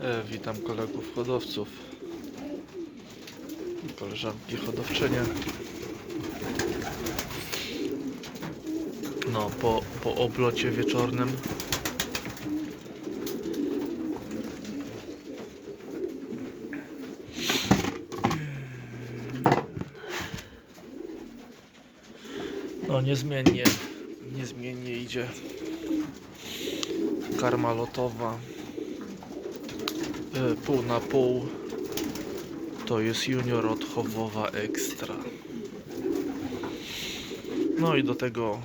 E, witam kolegów hodowców. I koleżanki hodowczynie. No, po, po oblocie wieczornym. No niezmiennie, niezmiennie idzie karma lotowa pół na pół. To jest junior od chowowa ekstra no i do tego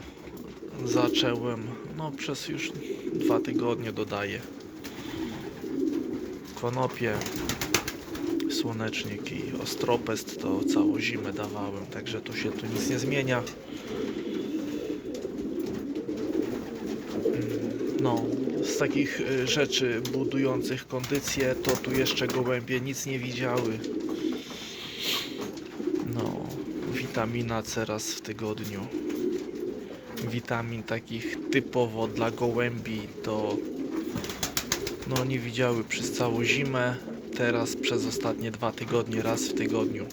zacząłem no przez już dwa tygodnie dodaję. Konopie słonecznik i ostropest to całą zimę dawałem także tu się tu nic nie zmienia No, z takich y, rzeczy budujących kondycję, to tu jeszcze gołębie nic nie widziały. No, witamina C raz w tygodniu. Witamin takich typowo dla gołębi to no nie widziały przez całą zimę. Teraz przez ostatnie dwa tygodnie raz w tygodniu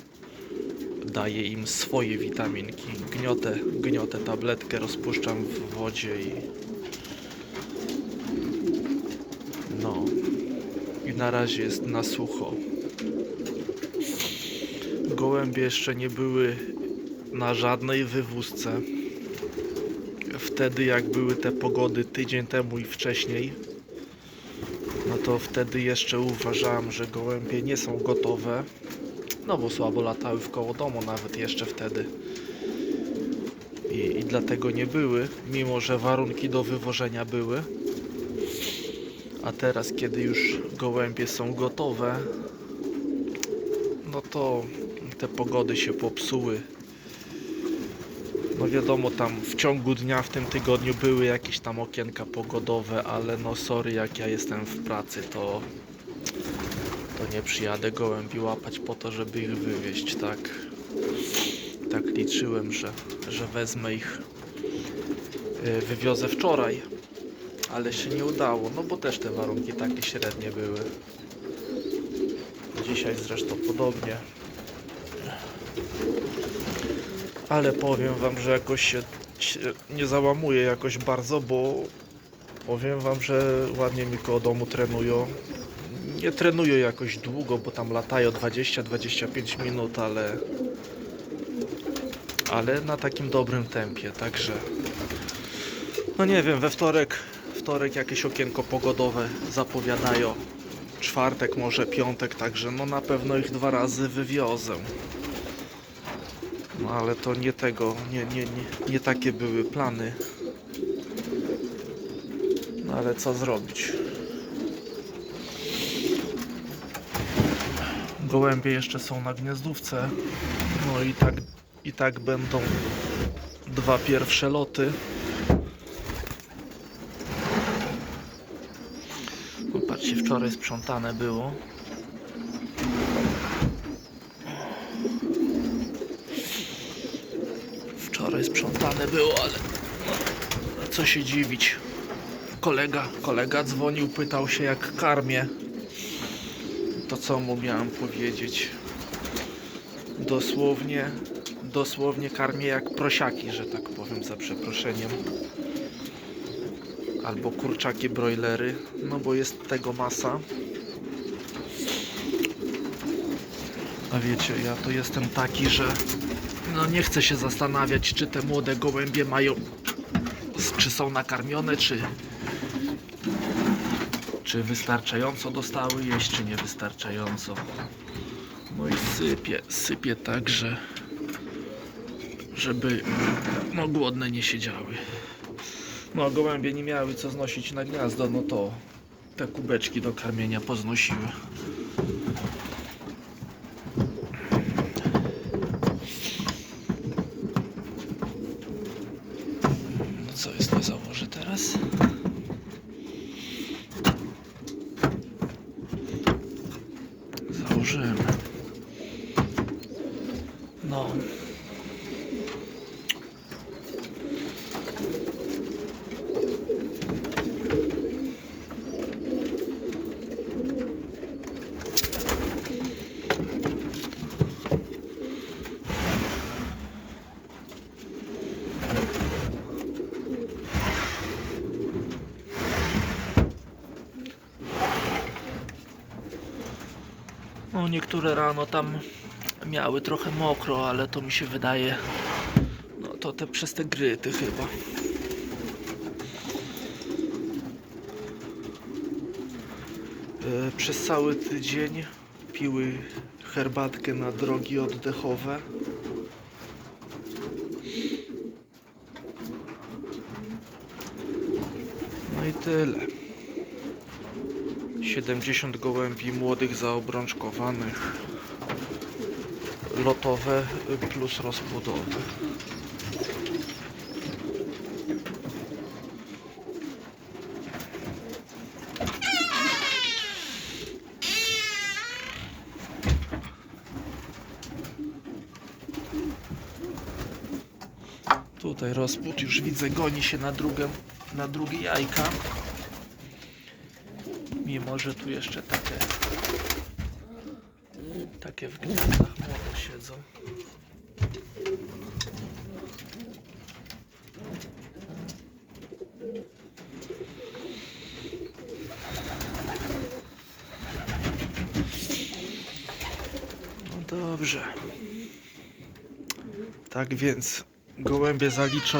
daję im swoje witaminki. Gniotę, gniotę tabletkę rozpuszczam w wodzie i No. I na razie jest na sucho. Gołębie jeszcze nie były na żadnej wywózce. Wtedy jak były te pogody tydzień temu i wcześniej, no to wtedy jeszcze uważałem, że gołębie nie są gotowe. No bo słabo latały w koło domu nawet jeszcze wtedy. I, I dlatego nie były, mimo że warunki do wywożenia były. A teraz, kiedy już gołębie są gotowe, no to te pogody się popsuły. No wiadomo, tam w ciągu dnia w tym tygodniu były jakieś tam okienka pogodowe, ale no sorry, jak ja jestem w pracy, to to nie przyjadę gołębi łapać po to, żeby ich wywieźć, tak? Tak liczyłem, że, że wezmę ich, yy, wywiozę wczoraj ale się nie udało, no bo też te warunki takie średnie były. Dzisiaj zresztą podobnie. Ale powiem wam, że jakoś się nie załamuję jakoś bardzo, bo powiem wam, że ładnie mi koło domu trenują. Nie trenują jakoś długo, bo tam latają 20-25 minut, ale ale na takim dobrym tempie, także no nie wiem, we wtorek wtorek jakieś okienko pogodowe zapowiadają. Czwartek, może piątek, także no na pewno ich dwa razy wywiozę. No ale to nie tego, nie, nie, nie, nie takie były plany. No ale co zrobić? Gołębie jeszcze są na gniazdówce. No i tak, i tak będą dwa pierwsze loty. Wczoraj sprzątane było. Wczoraj sprzątane było, ale no, co się dziwić. Kolega, kolega dzwonił, pytał się jak karmię. To co mu miałem powiedzieć? Dosłownie, dosłownie karmię jak prosiaki, że tak powiem za przeproszeniem albo kurczaki broilery, no bo jest tego masa. A wiecie, ja to jestem taki, że no nie chcę się zastanawiać, czy te młode gołębie mają, czy są nakarmione, czy czy wystarczająco dostały jeść, czy niewystarczająco. No i sypię, sypię tak, że żeby no głodne nie siedziały. No, gołębie nie miały co znosić na gniazdo, no to te kubeczki do karmienia poznosiły. No co jest, nie założę teraz? Założyłem. No. No niektóre rano tam miały trochę mokro, ale to mi się wydaje, no to te przez te gryty chyba. E, Przez cały tydzień piły herbatkę na drogi oddechowe. No i tyle. 70 gołębi młodych zaobrączkowanych. Lotowe plus rozpłodowe. Tutaj rozpód już widzę, goni się na drugie, na drugie jajka. Mimo, że tu jeszcze takie takie w gniazdach młode siedzą. No dobrze. Tak więc gołębie zaliczą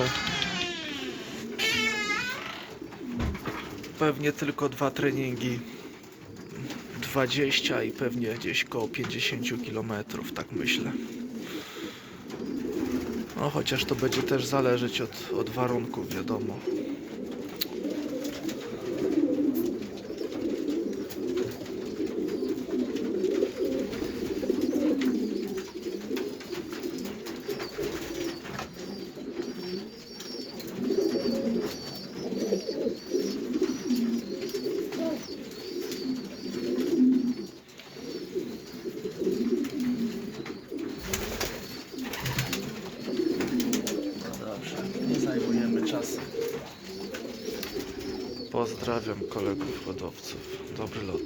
pewnie tylko dwa treningi 20 i pewnie gdzieś koło 50 km, tak myślę. No chociaż to będzie też zależeć od, od warunków, wiadomo. No dobrze, nie zajmujemy czasu. Pozdrawiam kolegów hodowców. Dobry lot.